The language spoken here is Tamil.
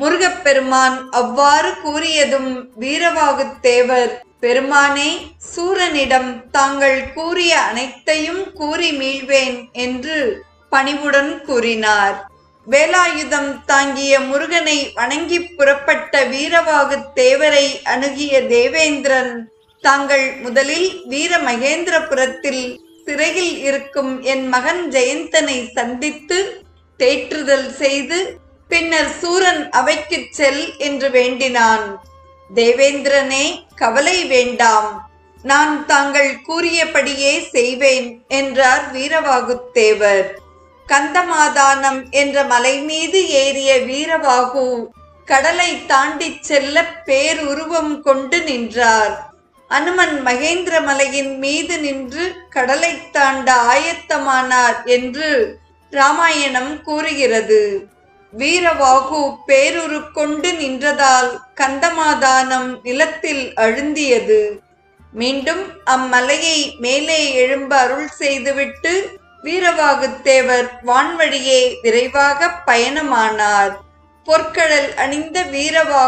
முருகப்பெருமான் அவ்வாறு கூறியதும் வீரவாகுத்தேவர் பெருமானே சூரனிடம் தாங்கள் கூறிய அனைத்தையும் கூறி மீள்வேன் என்று பணிவுடன் கூறினார். வேலாயுதம் தாங்கிய முருகனை வணங்கி புறப்பட்ட வீரவாகு தேவரை அணுகிய தேவேந்திரன் தாங்கள் முதலில் வீர மகேந்திரபுரத்தில் சிறையில் இருக்கும் என் மகன் ஜெயந்தனை சந்தித்து தேற்றுதல் செய்து பின்னர் சூரன் அவைக்குச் செல் என்று வேண்டினான். தேவேந்திரனே கவலை வேண்டாம். நான் தாங்கள் கூறியபடியே செய்வேன் என்றார் வீரவாகுத்தேவர். கந்தமாதானம் என்ற மலை மீது ஏறிய வீரவாகு கடலை தாண்டிச் செல்ல பேருருவம் கொண்டு நின்றார். அனுமன் மகேந்திர மலையின் மீது நின்று கடலை தாண்ட ஆயத்தமானார் என்று ராமாயணம் கூறுகிறது. வீரவாகு பேருரு கொண்டு நின்றதால் கந்தமாதானம் நிலத்தில் அழுந்தியது. மீண்டும் அம்மலையை மேலே எழும்ப அருள் செய்துவிட்டு வீரவாகுத்தேவர் வான்வழியே விரைவாக பயணமானார். பொற்கடல் அணிந்த வீரவா